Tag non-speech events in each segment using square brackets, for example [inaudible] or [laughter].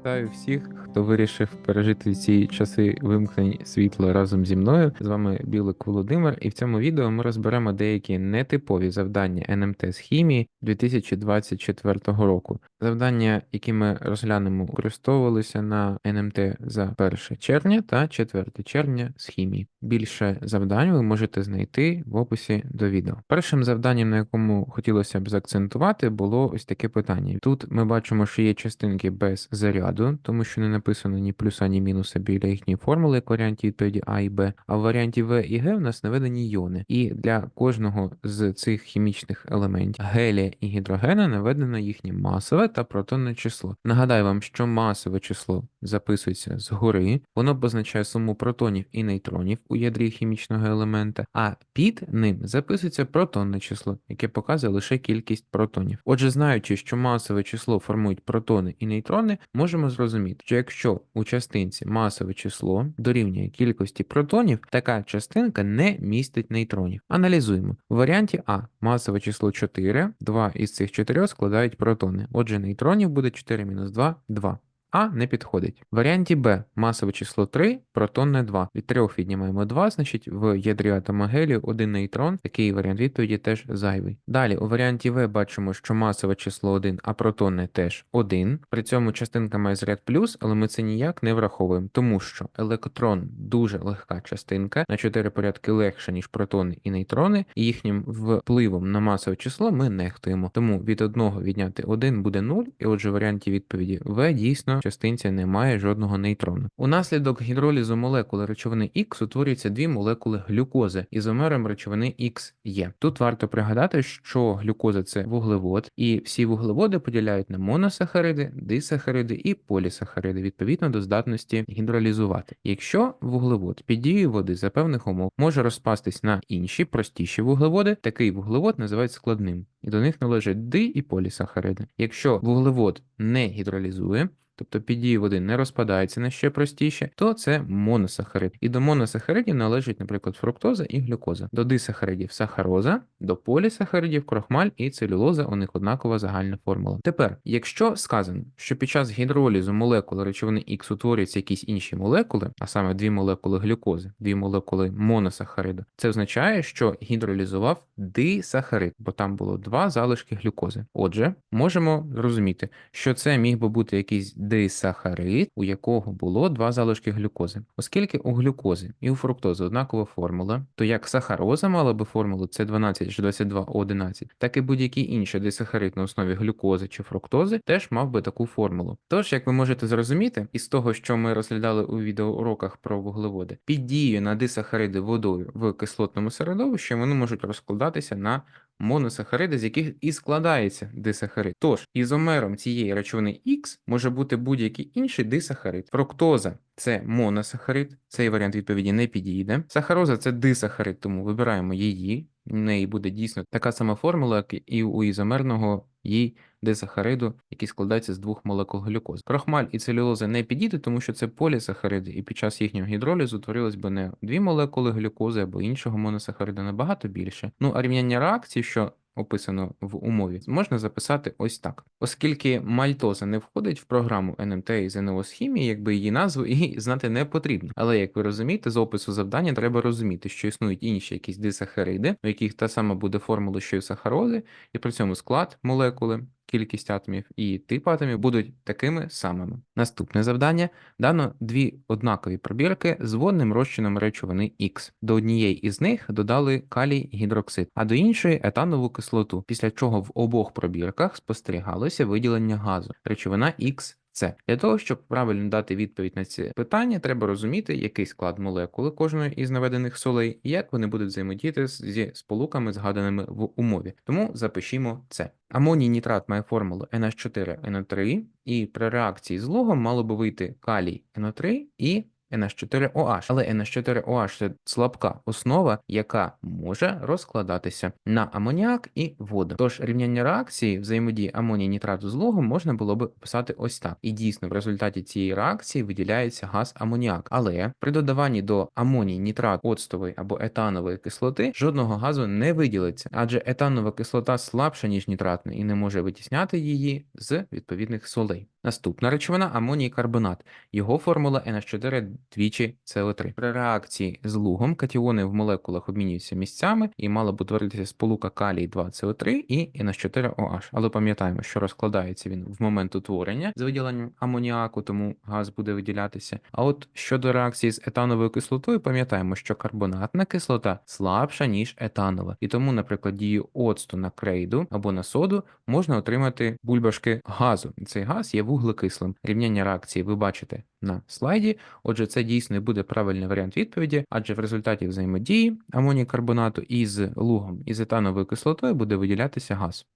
Вітаю всіх, хто вирішив пережити ці часи вимкнень світла разом зі мною. З вами Білик Володимир, і в цьому відео ми розберемо деякі нетипові завдання НМТ з хімії 2024 року. Завдання, які ми розглянемо, використовувалися на НМТ за 1 червня та 4 червня з хімії. Більше завдань ви можете знайти в описі до відео. Першим завданням, на якому хотілося б заакцентувати, було ось таке питання. Тут ми бачимо, що є частинки без заряду, тому що не написано ні плюса, ні мінуса біля їхньої формули, як варіанті відповіді А і Б. А в варіанті В і Г в нас наведені йони. І для кожного з цих хімічних елементів гелія і гідрогена наведено їхнє масове та протонне число. Нагадаю вам, що масове число записується згори, воно позначає суму протонів і нейтронів у ядрі хімічного елемента, а під ним записується протонне число, яке показує лише кількість протонів. Отже, знаючи, що масове число формують протони і нейтрони, можемо зрозуміти, що якщо у частинці масове число дорівнює кількості протонів, така частинка не містить нейтронів. Аналізуємо. В варіанті А масове число 4, два із цих 4 складають протони. Отже, нейтронів буде 4 мінус 2 – 2. А не підходить. В варіанті Б масове число 3, протонне 2. Від 3 віднімаємо 2, значить в ядрі атома гелію один нейтрон. Такий варіант відповіді теж зайвий. Далі у варіанті В бачимо, що масове число 1, а протонне теж 1. При цьому частинка має заряд плюс, але ми це ніяк не враховуємо, тому що електрон дуже легка частинка, на 4 порядки легша, ніж протони і нейтрони, і їхнім впливом на масове число ми нехтуємо. Тому від 1 відняти 1 буде 0, і отже в варіанті відповіді В дійсно частинці не має жодного нейтрону. Унаслідок гідролізу молекули речовини Х утворюються дві молекули глюкози, ізомером речовини є. Тут варто пригадати, що глюкоза це вуглевод, і всі вуглеводи поділяють на моносахариди, дисахариди і полісахариди відповідно до здатності гідролізувати. Якщо вуглевод під дією води за певних умов може розпастись на інші простіші вуглеводи, такий вуглевод називають складним, і до них належать ди і полісахариди. Якщо вуглевод не гідролізує, тобто під дією води не розпадається на ще простіше, то це моносахарид. І до моносахаридів належать, наприклад, фруктоза і глюкоза. До дисахаридів сахароза, до полісахаридів крохмаль і целюлоза у них однакова загальна формула. Тепер, якщо сказано, що під час гідролізу молекули речовини Х утворюються якісь інші молекули, а саме дві молекули глюкози, дві молекули моносахариду, це означає, що гідролізував дисахарид, бо там було два залишки глюкози. Отже, можемо зрозуміти, що це міг би бути якийсь дисахарид, у якого було два залишки глюкози. Оскільки у глюкози і у фруктози однакова формула, то як сахароза мала би формулу С12H22O11, так і будь-який інший дисахарид на основі глюкози чи фруктози теж мав би таку формулу. Тож, як ви можете зрозуміти, із того, що ми розглядали у відеоуроках про вуглеводи, під дією на дисахариди водою в кислотному середовищі вони можуть розкладатися на моносахариди, з яких і складається дисахарид. Тож ізомером цієї речовини Х може бути будь-який інший дисахарид. Фруктоза це моносахарид, цей варіант відповіді не підійде. Сахароза це дисахарид, тому вибираємо її. В неї буде дійсно така сама формула, як і у ізомерного їй дисахариду, який складається з двох молекул глюкози. Крохмаль і целюлоза не підійдуть, тому що це полісахариди, і під час їхнього гідролізу утворилось би не дві молекули глюкози або іншого моносахариду набагато більше. Ну а рівняння реакції, що описано в умові, можна записати ось так. Оскільки мальтоза не входить в програму НМТ з хімії, якби її назву і [laughs] знати не потрібно. Але як ви розумієте, з опису завдання треба розуміти, що існують інші якісь дисахариди, у яких та сама буде формула, що й сахарози, і при цьому склад молекули. Кількість атомів і тип атомів будуть такими самими. Наступне завдання дано дві однакові пробірки з водним розчином речовини Х. До однієї із них додали калій гідроксид, а до іншої етанову кислоту, після чого в обох пробірках спостерігалося виділення газу. Речовина Х це для того, щоб правильно дати відповідь на ці питання, треба розуміти, який склад молекули кожної із наведених солей і як вони будуть взаємодіяти зі сполуками, згаданими в умові. Тому запишімо це. Амоній нітрат має формулу NH4NO3, і при реакції з логом мало би вийти калій NO3 і NH4OH. Але NH4OH це слабка основа, яка може розкладатися на амоніак і воду. Тож рівняння реакції взаємодії амоній нітрату з лугом можна було би описати ось так. І дійсно, в результаті цієї реакції виділяється газ амоніак. Але при додаванні до амоній нітрат оцтової або етанової кислоти жодного газу не виділиться, адже етанова кислота слабша ніж нітратна і не може витісняти її з відповідних солей. Наступна речовина амоній карбонат. Його формула NH4 двічі СО3. При реакції з лугом катіони в молекулах обмінюються місцями і мала б утворитися сполука калій 2 СО3 і NH4OH. Але пам'ятаємо, що розкладається він в момент утворення з виділенням амоніаку, тому газ буде виділятися. А от щодо реакції з етановою кислотою, пам'ятаємо, що карбонатна кислота слабша ніж етанова, і тому, наприклад, дію оцту на крейду або на соду можна отримати бульбашки газу. Цей газ є вуглекислим. Рівняння реакції ви бачите на слайді. Отже, це дійсно буде правильний варіант відповіді, адже в результаті взаємодії амоній карбонату із лугом і з етановою кислотою буде виділятися газ.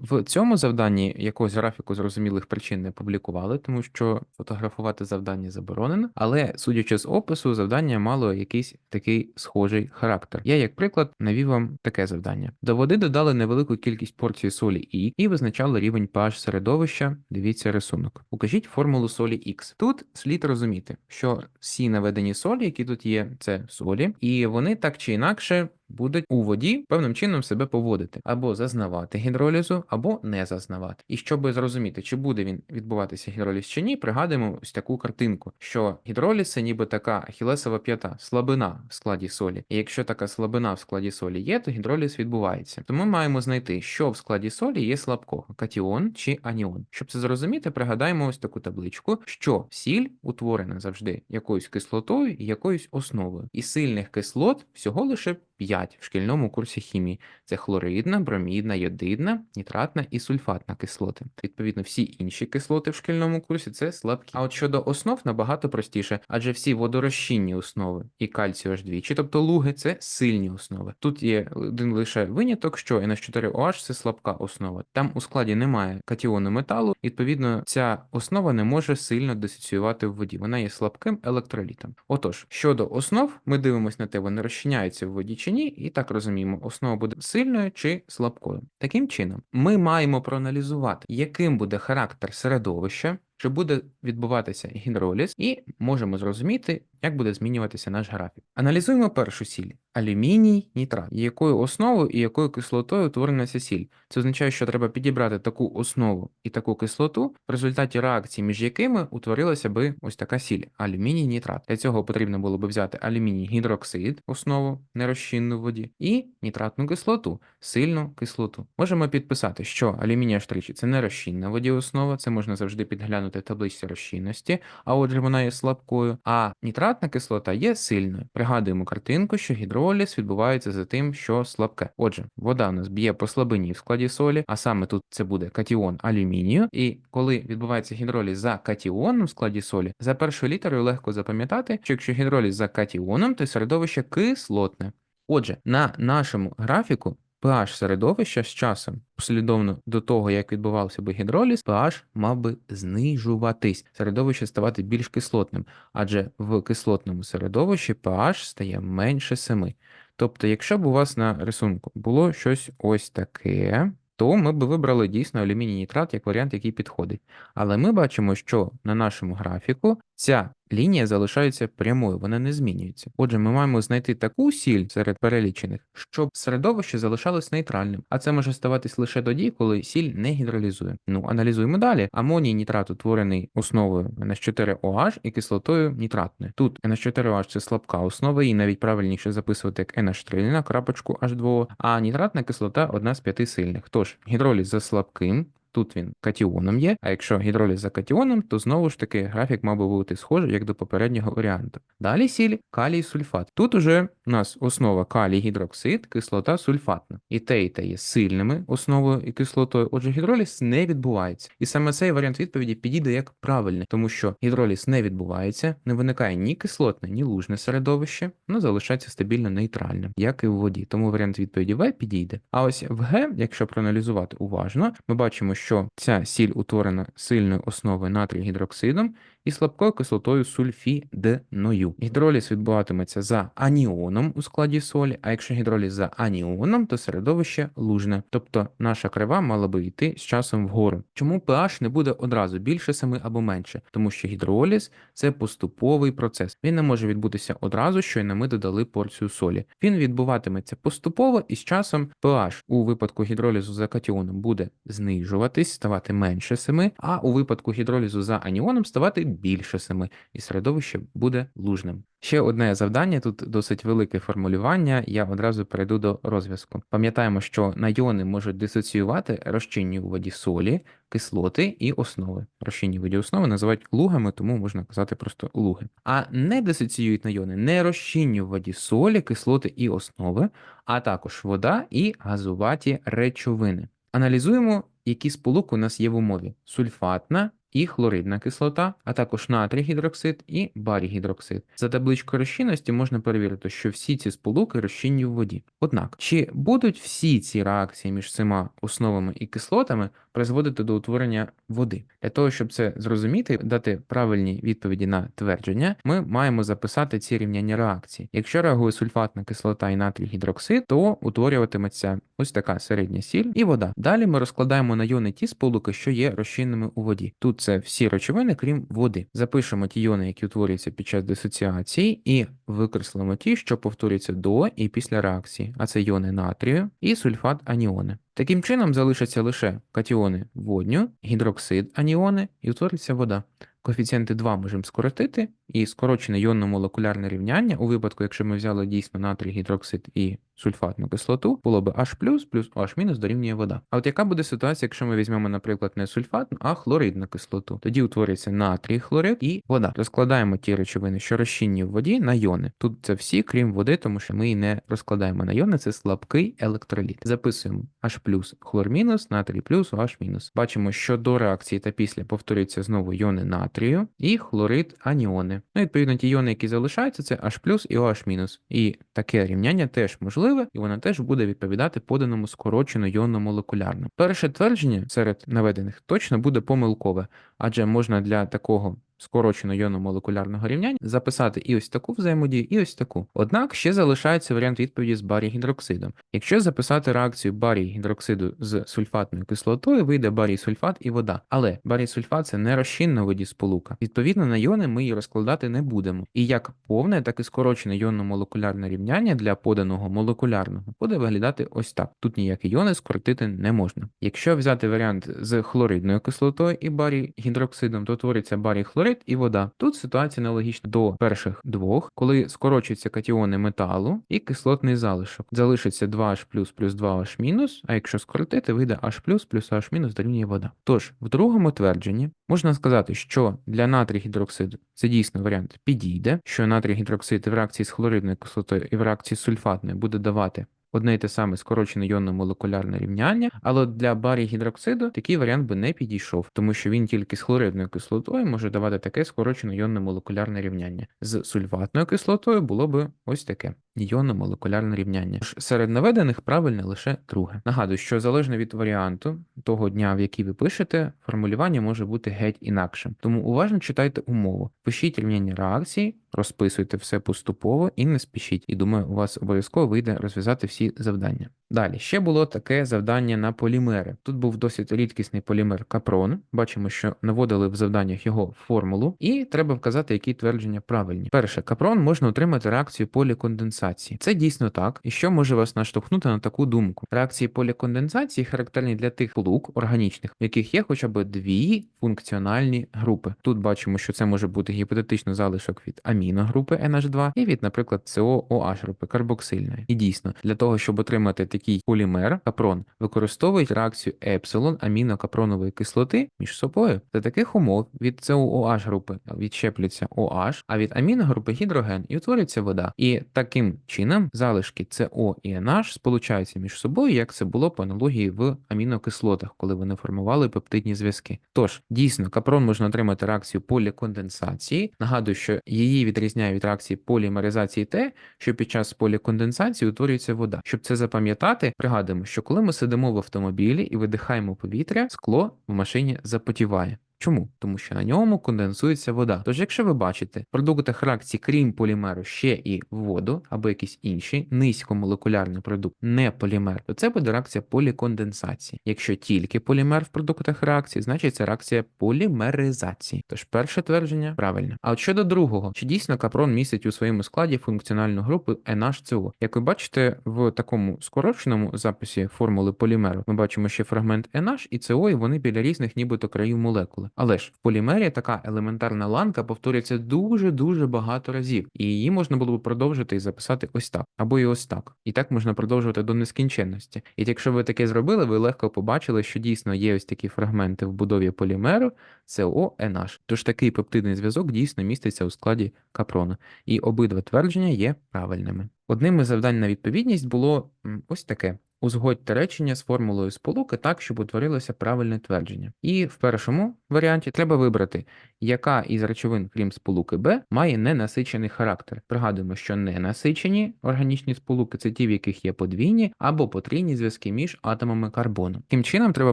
В цьому завданні якогось графіку зрозумілих причин не публікували, тому що фотографувати завдання заборонено, але судячи з опису, завдання мало якийсь такий схожий характер. Я, як приклад, навів вам таке завдання: до води додали невелику кількість порцій солі І і визначали рівень pH середовища. Дивіться рисунок. Укажіть формулу солі Х. Тут слід розуміти, що всі наведені солі, які тут є, це солі, і вони так чи інакше будуть у воді певним чином себе поводити або зазнавати гідролізу, або не зазнавати. І щоб зрозуміти, чи буде він відбуватися гідроліз чи ні, пригадуємо ось таку картинку, що гідроліз це ніби така ахілесова п'ята, слабина в складі солі. І якщо така слабина в складі солі є, то гідроліз відбувається. То ми маємо знайти, що в складі солі є слабкого катіон чи аніон. Щоб це зрозуміти, пригадаємо ось таку табличку, що сіль утворена завжди якоюсь кислотою і якоюсь основою. І сильних кислот всього лише 5 в шкільному курсі хімії. Це хлоридна, бромідна, йодидна, нітратна і сульфатна кислоти. Відповідно, всі інші кислоти в шкільному курсі це слабкі. А от щодо основ набагато простіше, адже всі водорозчинні основи і кальцію аж двічі, тобто луги, це сильні основи. Тут є один лише виняток, що NH4OH це слабка основа. Там у складі немає катіону металу, відповідно, ця основа не може сильно дисоціювати в воді. Вона є слабким електролітом. Отож, щодо основ, ми дивимося на те, вони розчиняються в воді чи ні, і так розуміємо, основа буде сильною чи слабкою. Таким чином, ми маємо проаналізувати, яким буде характер середовища, чи буде відбуватися гідроліз, і можемо зрозуміти, як буде змінюватися наш графік. Аналізуємо першу сіль алюміній, нітрат, якою основою і якою кислотою утворена ця сіль. Це означає, що треба підібрати таку основу і таку кислоту, в результаті реакції, між якими утворилася би ось така сіль алюміній нітрат. Для цього потрібно було б взяти алюміній гідроксид, основу нерозчинну в воді, і нітратну кислоту, сильну кислоту. Можемо підписати, що алюміній H3 – це нерозчинна в воді основа, це можна завжди підглянути в табличці розчинності, а отже вона є слабкою. А нітратна кислота є сильною. Пригадуємо картинку, що гідроліз відбувається за тим, що слабке. Отже, вода у нас б'є по слабині в складі солі, а саме тут це буде катіон алюмінію. І коли відбувається гідроліз за катіоном в складі солі, за першою літерою легко запам'ятати, що якщо гідроліз за катіоном, то середовище кислотне. Отже, на нашому графіку pH середовища з часом, послідовно до того, як відбувався би гідроліз, pH мав би знижуватись, середовище ставати більш кислотним, адже в кислотному середовищі pH стає менше 7. Тобто, якщо б у вас на рисунку було щось ось таке, то ми б вибрали дійсно алюміній нітрат як варіант, який підходить. Але ми бачимо, що на нашому графіку ця лінія залишається прямою, вона не змінюється. Отже, ми маємо знайти таку сіль серед перелічених, щоб середовище залишалось нейтральним, а це може ставатись лише тоді, коли сіль не гідролізує. Ну, аналізуємо далі. Амоній нітрат утворений основою NH4OH і кислотою нітратною. Тут NH4OH це слабка основа, і навіть правильніше записувати як NH3 на крапочку H2, а нітратна кислота одна з п'яти сильних. Тож гідроліз за слабким. Тут він катіоном є, а якщо гідроліз за катіоном, то знову ж таки графік мав би бути схожий як до попереднього варіанту. Далі сіль калій сульфат. Тут уже у нас основа калій гідроксид, кислота сульфатна. І те, і те є сильними основою і кислотою. Отже, гідроліз не відбувається. І саме цей варіант відповіді підійде як правильний, тому що гідроліз не відбувається, не виникає ні кислотне, ні лужне середовище, воно залишається стабільно нейтральним, як і в воді. Тому варіант відповіді В підійде. А ось в Г, якщо проаналізувати уважно, ми бачимо, що ця сіль утворена сильною основою натрій гідроксидом і слабкою кислотою сульфідною. Гідроліз відбуватиметься за аніоном у складі солі, а якщо гідроліз за аніоном, то середовище лужне, тобто наша крива мала би йти з часом вгору. Чому pH не буде одразу більше 7 або менше? Тому що гідроліз це поступовий процес. Він не може відбутися одразу, щойно ми додали порцію солі. Він відбуватиметься поступово і з часом pH у випадку гідролізу за катіоном буде знижуватись, ставати менше 7, а у випадку гідролізу за аніоном ставати більше 7, і середовище буде лужним. Ще одне завдання, тут досить велике формулювання, я одразу перейду до розв'язку. Пам'ятаємо, що на йони можуть дисоціювати розчинні у воді солі, кислоти і основи. Розчинні у воді основи називають лугами, тому можна казати просто луги. А не дисоціюють на йони не розчинні у воді солі, кислоти і основи, а також вода і газуваті речовини. Аналізуємо, які сполуки у нас є в умові: сульфатна і хлоридна кислота, а також натрій гідроксид і барій гідроксид. За табличкою розчинності можна перевірити, що всі ці сполуки розчинні в воді. Однак, чи будуть всі ці реакції між цими основами і кислотами призводити до утворення води? Для того, щоб це зрозуміти, дати правильні відповіді на твердження, ми маємо записати ці рівняння реакцій. Якщо реагує сульфатна кислота і натрій гідроксид, то утворюватиметься ось така середня сіль і вода. Далі ми розкладаємо на йони ті сполуки, що є розчинними у воді. Тут це всі речовини, крім води. Запишемо ті йони, які утворюються під час дисоціації, і викреслимо ті, що повторюються до і після реакції, а це йони натрію і сульфат аніони. Таким чином залишаться лише катіони водню, гідроксид аніони і утвориться вода. Коефіцієнти 2 можемо скоротити, і скорочене йонно-молекулярне рівняння у випадку, якщо ми взяли дійсно натрій гідроксид і сульфатну кислоту, було б H плюс OH дорівнює вода. А от яка буде ситуація, якщо ми візьмемо, наприклад, не сульфатну, а хлоридну кислоту? Тоді утворюється натрій, хлорид і вода. Розкладаємо ті речовини, що розчинні в воді на йони. Тут це всі, крім води, тому що ми її не розкладаємо на йони, це слабкий електроліт. Записуємо H хлор мінус, натрій плюс OH мінус. Бачимо, що до реакції та після повторюються знову йони натрію і хлорид аніони. Ну, відповідно, ті йони, які залишаються, це H і OH. І таке рівняння теж можливе, і вона теж буде відповідати поданому скорочено йонно-молекулярно. Перше твердження серед наведених точно буде помилкове, адже можна для такого скорочено йонно-молекулярного рівняння записати і ось таку взаємодію, і ось таку. Однак ще залишається варіант відповіді з барій гідроксидом. Якщо записати реакцію барій гідроксиду з сульфатною кислотою, вийде барій сульфат і вода. Але барій сульфат це не розчинна воді сполука. Відповідно, на йони ми її розкладати не будемо. І як повне, так і скорочене йонно-молекулярне рівняння для поданого молекулярного буде виглядати ось так. Тут ніякі йони скоротити не можна. Якщо взяти варіант з хлоридною кислотою і барій гідроксидом, то твориться барій хлорид і вода. Тут ситуація аналогічна до перших двох, коли скорочуються катіони металу і кислотний залишок. Залишиться 2H плюс плюс 2H мінус, а якщо скоротити, вийде H плюс плюс H мінус дорівнює вода. Тож, в другому твердженні можна сказати, що для натрій гідроксиду це дійсно варіант підійде, що натрій гідроксид в реакції з хлоридною кислотою і в реакції з сульфатною буде давати одне й те саме скорочене йонно-молекулярне рівняння, але для барі гідроксиду такий варіант би не підійшов, тому що він тільки з хлоридною кислотою може давати таке скорочене йонно-молекулярне рівняння. З сульфатною кислотою було б ось таке йонно-молекулярне рівняння. Тож Серед наведених правильне лише друге. Нагадую, що залежно від варіанту того дня, в який ви пишете, формулювання може бути геть інакшим. Тому уважно читайте умову, пишіть рівняння реакції, розписуйте все поступово і не спішіть. І думаю, у вас обов'язково вийде розв'язати всі завдання. Далі ще було таке завдання на полімери. Тут був досить рідкісний полімер капрон. Бачимо, що наводили в завданнях його формулу, і треба вказати, які твердження правильні. Перше, капрон можна отримати реакцію поліконденсації. Це дійсно так. І що може вас наштовхнути на таку думку? Реакції поліконденсації характерні для тих сполук органічних, в яких є хоча б дві функціональні групи. Тут бачимо, що це може бути гіпотетично залишок від аміногрупи NH2 і від, наприклад, COOH групи карбоксильної. І дійсно, для того, щоб отримати такий полімер капрон, використовують реакцію епсилон амінокапронової кислоти між собою. За таких умов від COOH групи відщеплюється OH, а від аміногрупи гідроген і утворюється вода. І таким чином залишки СО і NH сполучаються між собою, як це було по аналогії в амінокислотах, коли вони формували пептидні зв'язки. Тож дійсно капрон можна отримати реакцію поліконденсації. Нагадую, що її відрізняє від реакції полімеризації те, що під час поліконденсації утворюється вода. Щоб це запам'ятати. Записати, пригадуємо, що коли ми сидимо в автомобілі і видихаємо повітря, скло в машині запотіває. Чому? Тому що на ньому конденсується вода. Тож, якщо ви бачите в продуктах реакції, крім полімеру, ще і воду або якийсь інший низькомолекулярний продукт, не полімер, то це буде реакція поліконденсації. Якщо тільки полімер в продуктах реакції, значить це реакція полімеризації. Тож перше твердження правильне. А от щодо другого, чи дійсно капрон містить у своєму складі функціональну групу NH-CO? Як ви бачите, в такому скороченому записі формули полімеру ми бачимо ще фрагмент NH і CO, і вони біля різних нібито країв молекули. Але ж в полімері така елементарна ланка повторюється дуже-дуже багато разів, і її можна було б продовжити і записати ось так, або і ось так. І так можна продовжувати до нескінченності. І якщо ви таке зробили, ви легко побачили, що дійсно є ось такі фрагменти в будові полімеру CO, NH. Тож такий пептидний зв'язок дійсно міститься у складі капрону. І обидва твердження є правильними. Одним із завдань на відповідність було ось таке. Узгодьте речення з формулою сполуки так, щоб утворилося правильне твердження. І в першому варіанті треба вибрати, яка із речовин, крім сполуки Б, має ненасичений характер. Пригадуємо, що ненасичені органічні сполуки це ті, в яких є подвійні або потрійні зв'язки між атомами карбону. Таким чином, треба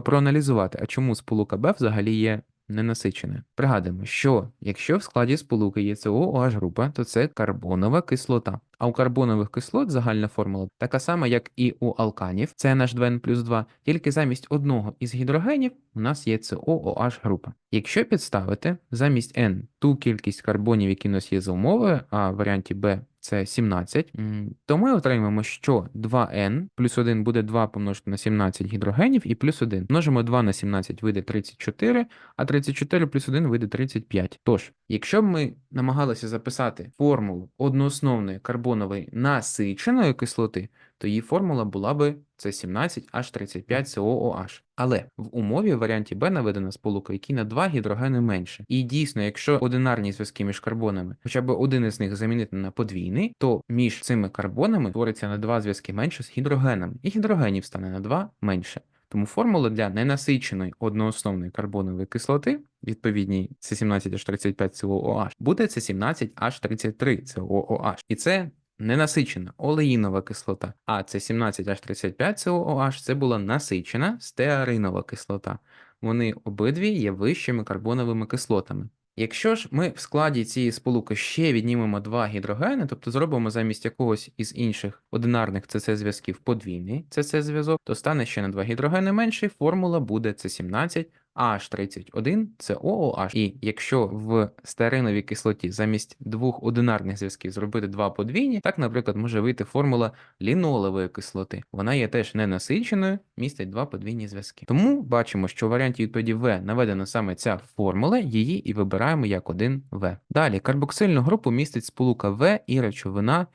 проаналізувати, а чому сполука Б взагалі є ненасичене. Пригадуємо, що якщо в складі сполуки є COOH група, то це карбонова кислота. А у карбонових кислот загальна формула така сама, як і у алканів, це наш 2N плюс 2, тільки замість одного із гідрогенів у нас є COOH група. Якщо підставити замість N ту кількість карбонів, які у нас є за умовою, а в варіанті B це 17, то ми отримаємо, що 2N плюс 1 буде 2 помножити на 17 гідрогенів і плюс 1. Множимо 2 на 17 вийде 34, а 34 плюс 1 вийде 35. Тож, якщо б ми намагалися записати формулу одноосновної карбонової насиченої кислоти, то її формула була би це 17H35COOH. Але в умові в варіанті Б наведена сполука, які на 2 гідрогени менше. І дійсно, якщо одинарні зв'язки між карбонами, хоча б один із них замінити на подвійний, то між цими карбонами твориться на 2 зв'язки менше з гідрогенами, і гідрогенів стане на 2 менше. Тому формула для ненасиченої одноосновної карбонової кислоти, відповідній C17H35COOH, буде C17H33COOH. І це ненасичена олеїнова кислота, а С17H35COOH це була насичена стеаринова кислота. Вони обидві є вищими карбоновими кислотами. Якщо ж ми в складі цієї сполуки ще віднімемо два гідрогени, тобто зробимо замість якогось із інших одинарних ЦЦ-зв'язків подвійний ЦЦ-зв'язок, то стане ще на два гідрогени менший, формула буде С17 H31 це OOH. І якщо в стериновій кислоті замість двох одинарних зв'язків зробити два подвійні, так, наприклад, може вийти формула лінолевої кислоти. Вона є теж ненасиченою, містить два подвійні зв'язки. Тому бачимо, що в варіанті відповіді В наведена саме ця формула, її і вибираємо як 1В. Далі карбоксильну групу містить сполука В і речовина.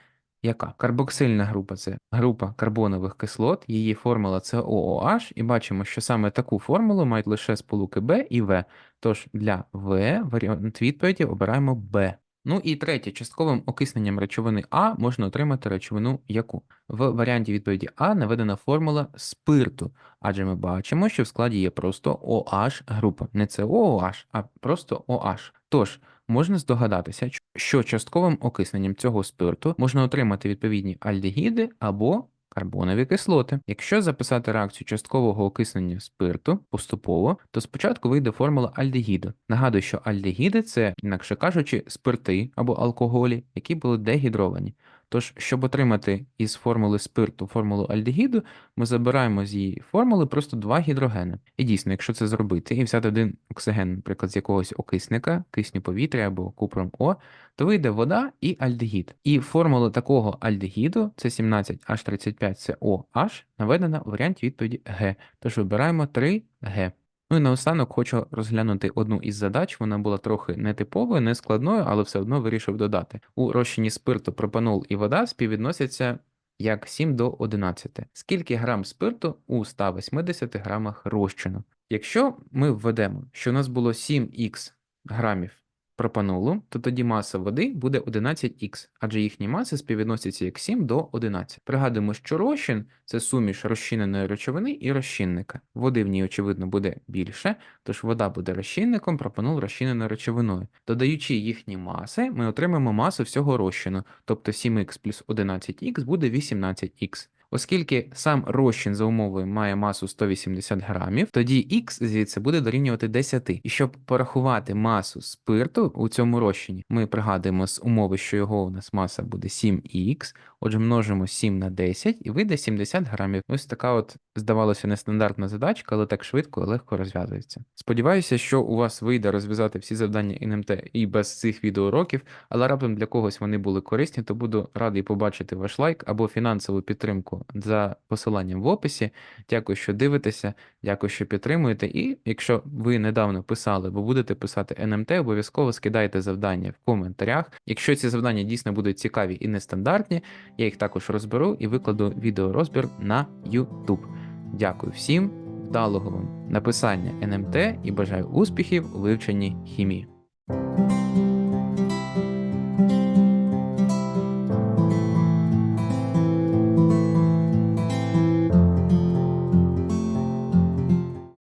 Яка? Карбоксильна група це група карбонових кислот, її формула це OOH, і бачимо, що саме таку формулу мають лише сполуки Б і В. Тож для В варіант відповіді обираємо Б. Ну і третє, частковим окисненням речовини А можна отримати речовину яку? В варіанті відповіді А наведена формула спирту, адже ми бачимо, що в складі є просто OH група. Не це OOH, а просто OH. Тож, можна здогадатися, що частковим окисненням цього спирту можна отримати відповідні альдегіди або карбонові кислоти. Якщо записати реакцію часткового окиснення спирту поступово, то спочатку вийде формула альдегіду. Нагадую, що альдегіди це, інакше кажучи, спирти або алкоголі, які були дегідровані. Тож, щоб отримати із формули спирту формулу альдегіду, ми забираємо з її формули просто два гідрогени. І дійсно, якщо це зробити і взяти один оксиген, наприклад, з якогось окисника, кисню повітря або купром О, то вийде вода і альдегід. І формула такого альдегіду, це 17H35COH, наведена у варіанті відповіді Г. Тож вибираємо 3Г. Ну і наостанок хочу розглянути одну із задач. Вона була трохи нетиповою, не складною, але все одно вирішив додати. У розчині спирту пропанол і вода співвідносяться як 7 до 11. Скільки грам спирту у 180 грамах розчину? Якщо ми введемо, що у нас було 7х грамів пропанолу, то тоді маса води буде 11х, адже їхні маси співвідносяться як 7 до 11. Пригадуємо, що розчин це суміш розчиненої речовини і розчинника. Води в ній, очевидно, буде більше, тож вода буде розчинником, пропанол розчиненою речовиною. Додаючи їхні маси, ми отримаємо масу всього розчину, тобто 7х плюс 11х буде 18х. Оскільки сам розчин за умовою має масу 180 грамів, тоді х звідси буде дорівнювати 10. І щоб порахувати масу спирту у цьому розчині, ми пригадуємо з умови, що його у нас маса буде 7х, отже, множимо 7 на 10 і вийде 70 грамів. Ось така от, здавалося, нестандартна задачка, але так швидко і легко розв'язується. Сподіваюся, що у вас вийде розв'язати всі завдання НМТ і без цих відеоуроків, але раптом для когось вони були корисні, то буду радий побачити ваш лайк або фінансову підтримку за посиланням в описі. Дякую, що дивитеся, дякую, що підтримуєте. І якщо ви недавно писали, або будете писати НМТ, обов'язково скидайте завдання в коментарях. Якщо ці завдання дійсно будуть цікаві і нестандартні, я їх також розберу і викладу відеорозбір на YouTube. Дякую всім, вдалого вам написання НМТ і бажаю успіхів у вивченні хімії.